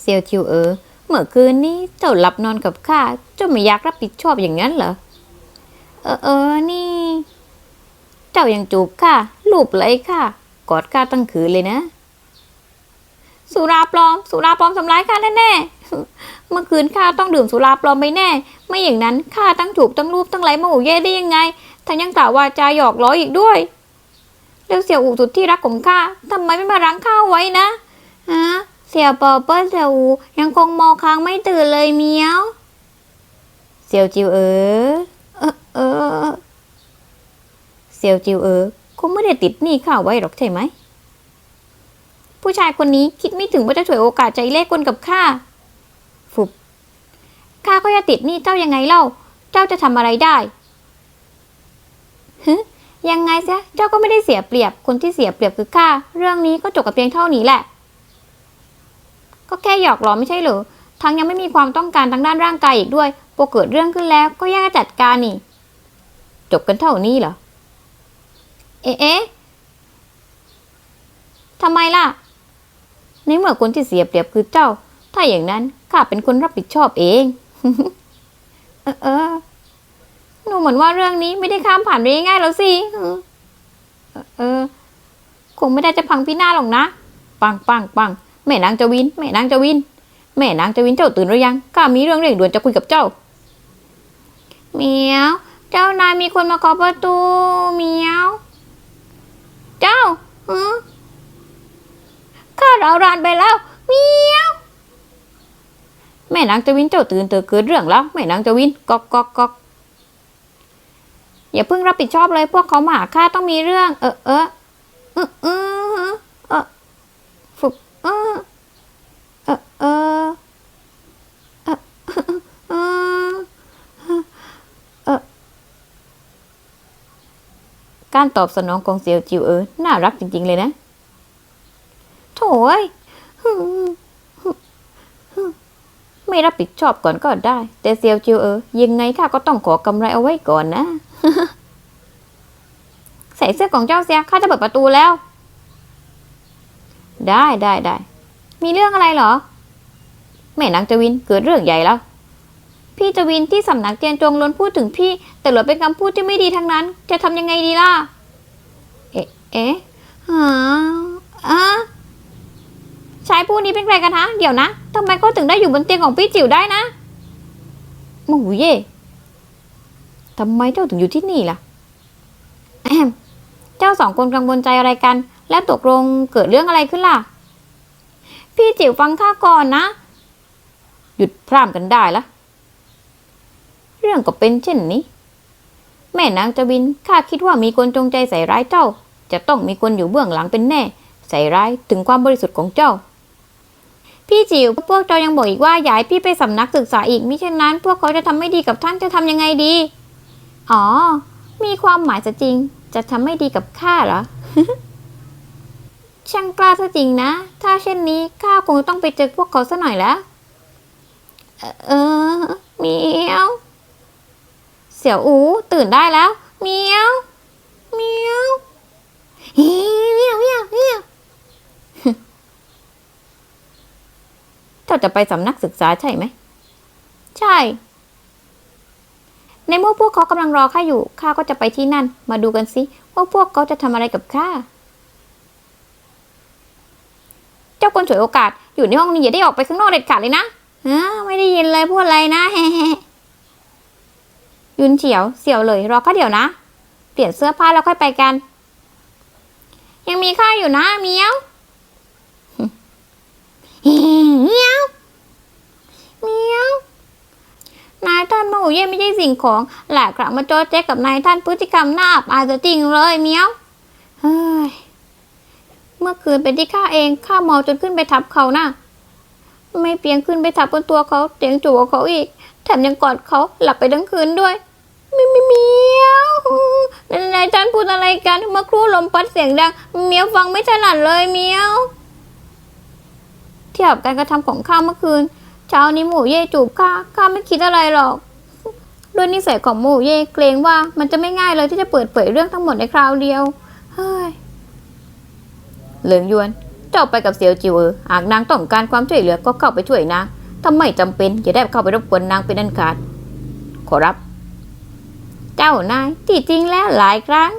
เซียวจิวเออเมื่อคืนนี้เจ้าหลับนอนกับข้าเจ้าไม่อยากรับผิดชอบอย่างนั้นเหรอ เออเออนี่ เจ้ายังจูบข้าลูบไหลข้ากอดข้าตั้งคืนเลยนะ สุราปลอม สุราปลอมทำร้ายข้าแน่ๆเมื่อคืนข้าต้องดื่มสุราปลอมไปแน่ ไม่อย่างนั้นข้าตั้งจูบตั้งรูปตั้งไหลมาหูเย่ได้ยังไงทั้งยังกล่าวว่าจาหยอกล้ออีกด้วยแล้วเสี่ยวอูสุดที่รักของข้าทำไมไม่มารั้งข้าไว้นะฮะ เสี่ยวปอเปิ้ลเสี่ยวอูยังคงมองค้างไม่ตื่นเลยเมียว เสี่ยวจิวเออเออเออเสี่ยวจิวเออคงไม่ได้ติดหนี้ข้าไว้หรอกใช่ไหม ผู้ชายคนนี้คิดไม่ถึงว่าจะฉวยโอกาสใจเล่ห์กลกับข้าฟุบข้าก็จะติดหนี้เจ้ายังไงเล่า เจ้าจะทำอะไรได้ฮึยังไงซะเจ้าก็ไม่ได้เสียเปรียบ คนที่เสียเปรียบคือข้า เรื่องนี้ก็จบกับเพียงเท่านี้แหละ ก็แค่หยอกล้อไม่ใช่เหรอ ทั้งยังไม่มีความต้องการทางด้านร่างกายอีกด้วยพอเกิดเรื่องขึ้นแล้วก็แยกจัดการนี่ จบกันเท่านี้เหรอ เอ๊ะทำไมล่ะ ในเมื่อคนที่เสียเปรียบคือเจ้า ถ้าอย่างนั้นข้าเป็นคนรับผิดชอบเอง เออเออหนูเหมือนว่าเรื่องนี้ไม่ได้ข้ามผ่านไปง่ายๆแล้วสิ เออ คงไม่ได้จะพังพินาศหรอกนะ ปังปังปัง แม่นางจวิน แม่นางจวิน แม่นางจวินเจ้าตื่นหรือยังข้ามีเรื่องเร่งด่วนจะคุยกับเจ้าเมียว เจ้านายมีคนมาเคาะประตูเมียว เจ้าฮะข้าเรารานไปแล้วเมียวแม่นางจวินเจ้าตื่นเตอเกิดเรื่องแล้วแม่นางจวินก๊อกก๊อกก๊อกอย่าเพิ่งรับผิดชอบเลยพวกเขามาหาข้าต้องมีเรื่อง เออเออเออเออเอ ออเออเออเออเออเออการตอบสนองของเซียวจิวเออ น่ารักจริง ๆ เลยนะ โถ่ยไม่รับผิดชอบก่อนก็ได้ แต่เซียวจิวเออ ยังไงข้าก็ต้องขอกำไรเอาไว้ก่อนนะ ใส่เสื้อของเจ้าเสียข้าจะเปิดประตูแล้ว ได้ได้ได้ มีเรื่องอะไรเหรอ แม่นางจวินเกิดเรื่องใหญ่แล้ว พี่จวินที่สำนักเจียนจงล้วนพูดถึงพี่ แต่หล้วเป็นคำพูดที่ไม่ดีทั้งนั้น จะทำยังไงดีล่ะ เอ๊ะ เอ๊ะหาอะชายผู้นี้เป็นใครกันฮะ เดี๋ยวนะทำไมเขาถึงได้อยู่บนเตียงของพี่จิ๋วได้นะโอ้โหเย่ทำไมเจ้าถึงอยู่ที่นี่ล่ะแอมเจ้าสองคนกังวลใจอะไรกัน และตกลงเกิดเรื่องอะไรขึ้นล่ะ พี่จิ๋วฟังข้าก่อนนะ หยุดพร่ำกันได้ละ เรื่องก็เป็นเช่นนี้ แม่นางจวินข้าคิดว่ามีคนจงใจใส่ร้ายเจ้า จะต้องมีคนอยู่เบื้องหลังเป็นแน่ ใส่ร้ายถึงความบริสุทธิ์ของเจ้า พี่จิ๋วพวกเจ้ายังบอกอีกว่าอยากให้พี่ไปสำนักศึกษาอีกมิเช่นนั้น พวกเขาจะทำไม่ดีกับท่านจะทำยังไงดี อ๋อ มีความหมายซะจริง จะทำไม่ดีกับข้าเหรอ ช่างกล้าซะจริงนะ ถ้าเช่นนี้ข้าคงต้องไปเจอพวกเขาซะหน่อยแล้ว เอ่อเมียวเสี่ยวอูตื่นได้แล้วเมียวเมียวเฮียวเฮียวเฮียวเจ้าจะไปสำนักศึกษาใช่ไหม ใช่ ในเมื่อพวกเขากำลังรอข้าอยู่ข้าก็จะไปที่นั่น มาดูกันสิว่าพวกเขาจะทำอะไรกับข้า เจ้าคนฉวยโอกาส อยู่ในห้องนี้อย่าได้ออกไปข้างนอกเด็ดขาดเลยนะฮะไม่ได้ยินเลยพูดอะไรนะยุนเฉียวเสี่ยวเลยรอข้าเดี๋ยวนะ เปลี่ยนเสื้อผ้าแล้วค่อยไปกัน ยังมีข้าอยู่นะเมียวเมียวเมียวนายท่านมาหูเย่ไม่ใช่สิ่งของแหลกกลับมาโจอแจ๊กับนายท่านพฤติกรรมน่าอับอายซะจริงเลยเมียวเฮ้ย เมื่อคืนเป็นที่ข้าเองข้าเมาจนขึ้นไปทับเขาน่ะ ไม่เพียงขึ้นไปทับบนตัวเขาเตียงจูบเขาอีก แถมยังกอดเขาหลับไปทั้งคืนด้วยมิมิเมียวนายท่านพูดอะไรกันเมื่อครู่ลมพัดเสียงดังเมียวฟังไม่ถนัดเลยเมียวเทียบการกระทำของข้าเมื่อคืน เช้านี้หมูเย่จูบข้าข้าไม่คิดอะไรหรอกด้วยนิสัยของหมูเย่เกรงว่ามันจะไม่ง่ายเลยที่จะเปิดเผยเรื่องทั้งหมดในคราวเดียว เฮ้ย เหลิงยวน เจ้าไปกับเสี่ยวจิวเออหากนางต้องการความช่วยเหลือก็เข้าไปช่วยนางถ้าไม่จำเป็นอย่าได้เข้าไปรบกวนนางเป็นอันขาด ขอรับ เจ้านายที่จริงแล้วหลายครั้ง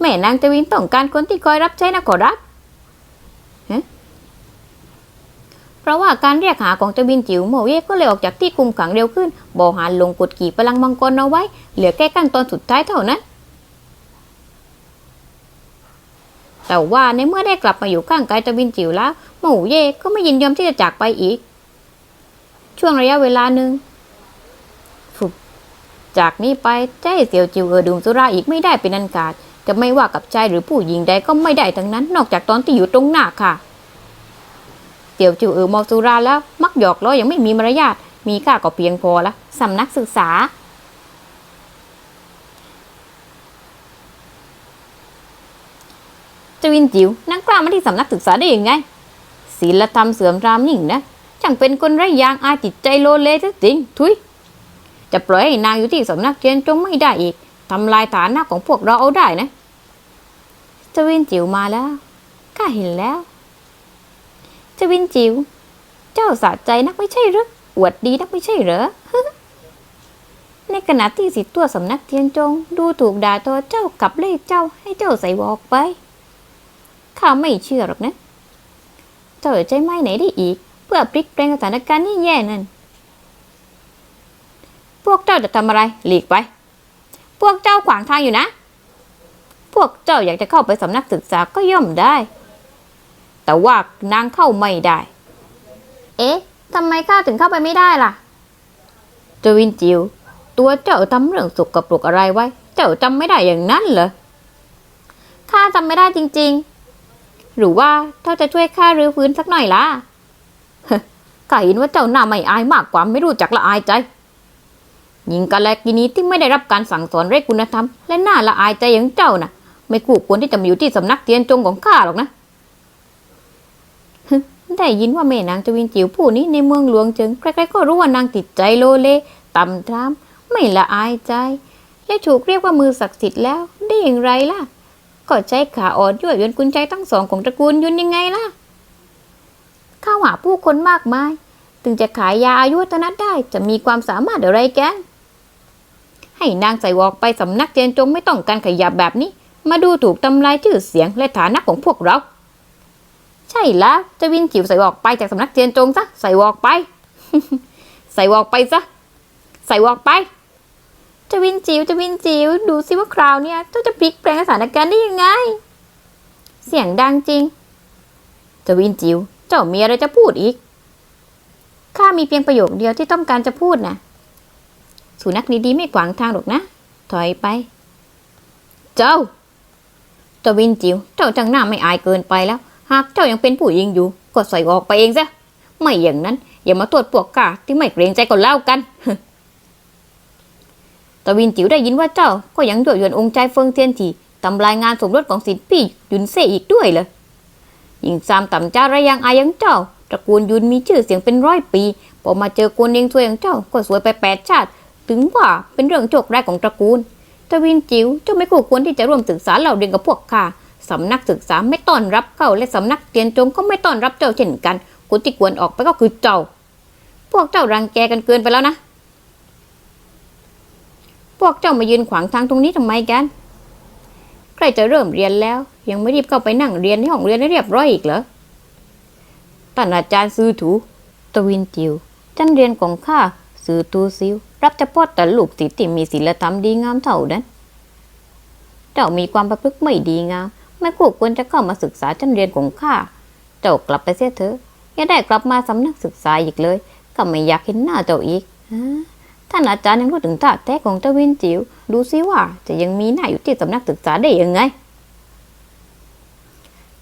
แม่นางจวินต้องการคนที่คอยรับใช้นะขอรับเพราะว่าการเรียกหาของจวินจิ๋วโมเย่ก็เลยออกจากที่คุมขังเร็วขึ้นบอหารลงกดขี่พลังมังกรเอาไว้ เหลือแค่ขั้นตอนสุดท้ายเท่านั้น แต่ว่าในเมื่อได้กลับมาอยู่ข้างกายจวินจิ๋วแล้วโมเย่ก็ไม่ยินยอมที่จะจากไปอีก ช่วงระยะเวลาหนึ่งจากนี้ไปจะให้เสี่ยวจิวเออดื่มสุราอีกไม่ได้เป็นอันขาดจะไม่ว่ากับชายหรือผู้หญิงใดก็ไม่ได้ทั้งนั้น นอกจากตอนที่อยู่ตรงหน้าค่ะเสี่ยวจิวเออเมาสุราแล้ว มักหยอกล้อยังไม่มีมารยาทมีค่าก็เพียงพอละสำนักศึกษา จวินจิวนั่งกล้ามาที่สำนักศึกษาได้ยังไงศีลธรรมเสื่อมรามยิ่งนะช่างเป็นคนไร้ยางอายจิตใจโลเลซะจริงทุยจะปล่อยให้นางอยู่ที่สำนักเรียนจงไม่ได้อีกทำลายฐานะของพวกเราเอาได้นะจวินจิ๋วมาแล้วข้าเห็นแล้วจวินจิ๋วเจ้าสะใจนักไม่ใช่หรืออวดดีนักไม่ใช่เหรอในขณะที่สิทธิตัวสำนักเทียนจง ดูถูกด่าทอเจ้ากับเล่เจ้าให้เจ้าใส่วอกไป ข้าไม่เชื่อหรอกนะ เจ้าจะใช้ไม้ไหนได้อีก เพื่อพลิกแปลงสถานการณ์นี่แย่นั่น พวกเจ้าจะทำอะไร หลีกไป พวกเจ้าขวางทางอยู่นะ พวกเจ้าอยากจะเข้าไปสำนักศึกษาก็ย่อมได้ แต่ว่านางเข้าไม่ได้ เอ๊ะทำไมข้าถึงเข้าไปไม่ได้ล่ะจวินจิว ตัวเจ้าทำเรื่องสกปรกอะไรไว้ เจ้าจำไม่ได้อย่างนั้นเหรอข้าจำไม่ได้จริง ๆ หรือว่าเจ้าจะช่วยข้ารื้อฟื้นสักหน่อยล่ะข้าเห็นว่าเจ้าหน้าไม่อายมากกว่าไม่รู้จักละอายใจหญิงกาแลกินีที่ไม่ได้รับการสั่งสอนเรื่องคุณธรรม และหน่าละอายใจอย่างเจ้าน่ะ ไม่คู่ควรที่จะมาอยู่ที่สำนักเตียนจงของข้าหรอกนะได้ยินว่าแม่นางจวินจิ๋วผู้นี้ในเมืองหลวงจึงใครๆก็รู้ว่านางติดใจโลเลต่ำทรามไม่ละอายใจ และถูกเรียกว่ามือศักดิ์สิทธิ์แล้วได้อย่างไรล่ะ ก็ใช้ขาอ่อนยั่วยวนกุญใจทั้งสองของตระกูลยุนยังไงล่ะข้าหาผู้คนมากมาย ถึงจะขายยาอายุวัฒนะได้จะมีความสามารถอะไรแกให้นางใส่วอกไปสำนักเจนจงไม่ต้องการขยับแบบนี้ มาดูถูกทำลายชื่อเสียงและฐานะของพวกเรา ใช่แล้วจะวินจิ๋วใส่วอกไปจากสำนักเจนจงซะใส่วอกไป ใส่วอกไปซะใส่วอกไป จะวินจิ๋วจะวินจิ๋วดูสิว่าคราวเนี้ยเจ้าจะพลิกแปลงสถานการณ์ได้ยังไง เสียงดังจริง จะวินจิ๋วเจ้ามีอะไรจะพูดอีกข้ามีเพียงประโยคเดียวที่ต้องการจะพูดนะสุนัขดีๆไม่ขวางทางหรอกนะ ถอยไป เจ้าจวินจิวเจ้าจังหน้าไม่อายเกินไปแล้ว หากเจ้ายังเป็นผู้หญิงอยู่ ก็ใส่ออกไปเองซะ ไม่อย่างนั้น อย่ามาตรวจพวกกาที่ไม่เกรงใจก็เล่ากัน ตวินจิ๋วได้ยินว่าเจ้าก็ยังยั่วยวนองค์ใจเฟิงเทียนทีทำลายงานสมรสของสิทธิพี่ยุนเซ่อีกด้วยเลยยิ่งซามต่ำจ้าระยังอายังเจ้า ตระกูลยุนมีชื่อเสียงเป็นร้อยปี พอมาเจอกวนเองสวยอย่างเจ้าก็สวยไปแปดชาติ ถึงว่าเป็นเรื่องโชคร้ายของตระกูลตวินจิ๋วเจ้าไม่คู่ควรที่จะร่วมศึกษาเหล่าเรียนกับพวกข้าสำนักศึกษาไม่ต้อนรับเข้าและสำนักเตียนจงก็ไม่ต้อนรับเจ้าเช่นกันคนที่ควรออกไปก็คือเจ้า พวกเจ้ารังแกกันเกินไปแล้วนะ พวกเจ้ามายืนขวางทางตรงนี้ทำไมกัน ใกล้จะเริ่มเรียนแล้ว ยังไม่รีบเข้าไปนั่งเรียนในห้องเรียนให้เรียบร้อยอีกเหรอท่านอาจารย์ซื้อถูตวินจิวจันเรียนของข้าซื้อตูซิว รับเฉพาะแต่ลูกศิษย์ที่มีศีลธรรมดีงามเท่านั้น เจ้ามีความประพฤติไม่ดีงาม ไม่คู่ควรจะเข้ามาศึกษาจันเรียนของข้า เจ้ากลับไปเสียเถอะอย่าได้กลับมาสำนักศึกษาอีกเลย ก็ไม่อยากเห็นหน้าเจ้าอีกฮะ ท่านอาจารย์ยังรู้ถึงท่าแท้ของเจ้าวินจิวดูซิว่าจะยังมีหน้าอยู่ที่สำนักศึกษาได้ยังไง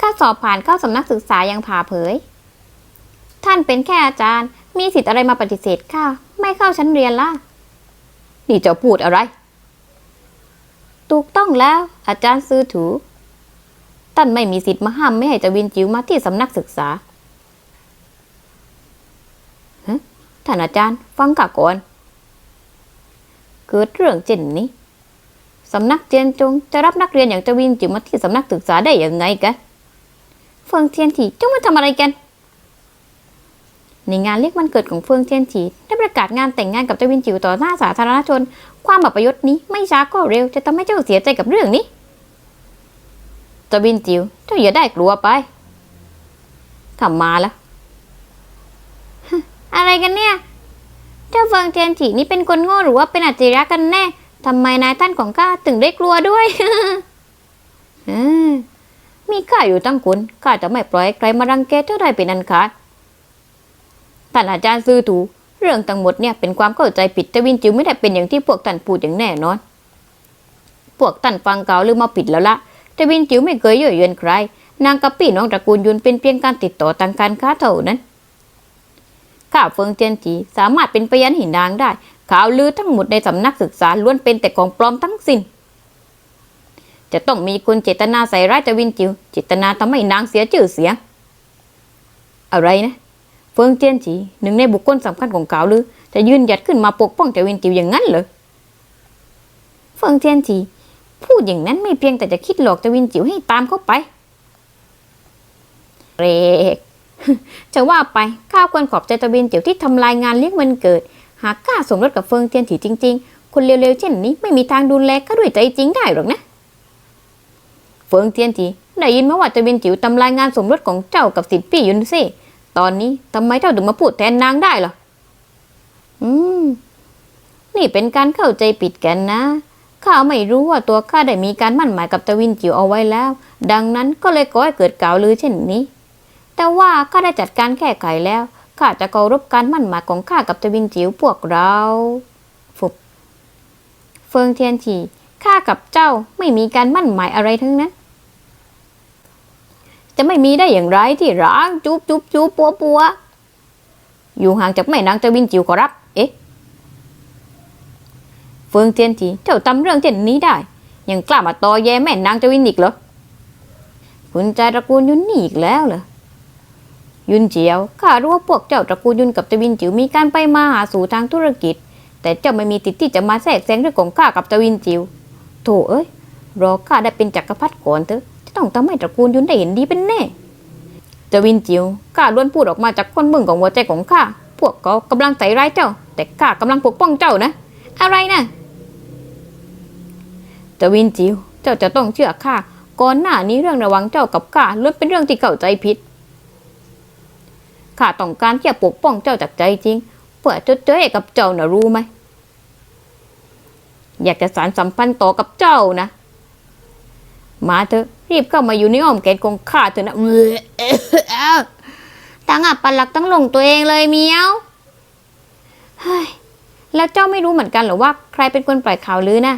ข้าสอบผ่านเข้าสำนักศึกษายังผ่าเผย ท่านเป็นแค่อาจารย์ มีสิทธิ์อะไรมาปฏิเสธข้าไม่เข้าชั้นเรียนล่ะ นี่จ้าพูดอะไร ถูกต้องแล้ว อาจารย์ซื้อถูท่านไม่มีสิทธิ์มาห้ามไม่ให้เจวินจิ๋วมาที่สำนักศึกษาท่านอาจารย์ ฟังข้าก่อน เกิดเรื่องเช่นนี้สำนักเจียนจงจะรับนักเรียนอย่างเจวินจิ๋วมาที่สำนักศึกษาได้อย่างไงกันเฟิงเทียนถีเจ้ามาทำอะไรกัน ในงานเรียกวันเกิดของเฟิงเทียนถีได้ประกาศงานแต่งงานกับเจวินจิ๋วต่อหน้าสาธารณชน ความอับยศนี้ไม่ช้าก็เร็ว จะทำให้เจ้าเสียใจกับเรื่องนี้เจวินจิ๋วเจ้าอย่าได้กลัวไปทำมาแล้วอะไรกันเนี่ย เจ้าเฟิงเทียนถีนี่เป็นคนโง่หรือว่าเป็นอัจฉริยะกันแน่ทำไมนายท่านของข้าถึงได้กลัวด้วยมีข้าอยู่ตั้งคุณข้าจะไม่ปล่อยใครมารังแกเจ้าได้เป็นอันขาดท่านอาจารย์ซื้อถูเรื่องทั้งหมดเนี่ยเป็นความเข้าใจผิดแต่วินจิวไม่ได้เป็นอย่างที่พวกท่านพูดอย่างแน่นอน พวกท่านฟังเก่าหรือมาผิดแล้วละแต่วินจิวไม่เคยเย่อเยือนใคร นางกับพี่น้องตระกูลยุนเป็นเพียงการติดต่อทางการค้าเท่านั้น ข้าเฟิงเจียนจีสามารถเป็นพยานหินนางได้ ข่าวลือทั้งหมดในสำนักศึกษาล้วนเป็นแต่ของปลอมทั้งสิ้น จะต้องมีคนเจตนาใส่ร้ายจวินจิว เจตนาทำให้นางเสียชื่อเสียง อะไรนะ เฟิงเจียนจีหนึ่งในบุคคลสำคัญของข่าวลือ จะยืนหยัดขึ้นมาปกป้องจวินจิวอย่างนั้นเหรอ เฟิงเจียนจีพูดอย่างนั้นไม่เพียงแต่จะคิดหลอกจวินจิวให้ตามเข้าไปเรก จะว่าไปข้าควรขอบใจเจาวินจิวที่ทำลายงานเลี้ยงวันเกิด หากกล้าสมรสกับเฟิงเทียนถีจริง ๆ คนเร็วๆเช่นนี้ไม่มีทางดูแลข้าด้วยใจจริงได้หรอกนะ เฟิงเทียนถีได้ยินมาว่าเจะเป็นจิ๋วทำลายงานสมรสของเจ้ากับสิทธิ์พี่ยุนเซ่ตอนนี้ทำไมเจ้าถึงมาพูดแทนนางได้ล่ะอืม นี่เป็นการเข้าใจผิดกันนะ ข้าไม่รู้ว่าตัวข้าได้มีการมั่นหมายกับตะวินจิ๋วเอาไว้แล้ว ดังนั้นก็เลยก่อให้เกิดกล่าวลือเช่นนี้ แต่ว่าข้าได้จัดการแก้ไขแล้วข้าจะเคารพการมั่นหมายของข้ากับตะวินจิ๋วพวกเราฟุบเฟิงเทียนฉีข้ากับเจ้าไม่มีการมั่นหมายอะไรทั้งนั้น จะไม่มีได้อย่างไรที่ร้างจุบจุบจุบปัวปัวอยู่ห่างจากแม่นางตะวินจิ๋วขอรับ เอ๊ะ เฟิงเทียนฉีเจ้าทำเรื่องเช่นนี้ได้ ยังกล้ามาตอแยแม่นางตะวินอีกเหรอคุณใจตระกูลยุนนี่อีกแล้วเหรอ ยุนเจียวข้ารู้ว่าพวกเจ้าตระกูลยุนกับตะวินจิ๋วมีการไปมาหาสู่ทางธุรกิจ แต่เจ้าไม่มีติดที่จะมาแทรกแซงเรื่องของข้ากับตะวินจิ๋วโถเอ้ยรอข้าได้เป็นจักรพรรดิก่อนเถอะจะต้องทำให้ตระกูลยุนได้เห็นดีเป็นแน่ตะวินจิ๋วข้าล้วนพูดออกมาจากคนเมืองของหัวใจของข้าพวกเขากำลังใส่ร้ายเจ้า แต่ข้ากำลังปกป้องเจ้านะ อะไรนะตะวินจิ๋วเจ้าจะต้องเชื่อข้าก่อนหน้านี้เรื่องระว่างเจ้ากับข้าล้วนเป็นเรื่องที่เข้าใจผิด ข้าต้องการที่จะปกป้องเจ้าจากใจจริง เพื่อชดเชยกับเจ้านะรู้ไหม อยากจะสารสัมพันธ์ต่อกับเจ้านะ มาเถอะรีบเข้ามาอยู่ในอ้อมแขนของข้าเถอะนะตั้งอับปันหลักตั้งหลงตัวเองเลยเมียวเฮ้ยแล้วเจ้าไม่รู้เหมือนกันหรอว่า ใครเป็นคนปล่อยข่าวลือน่ะ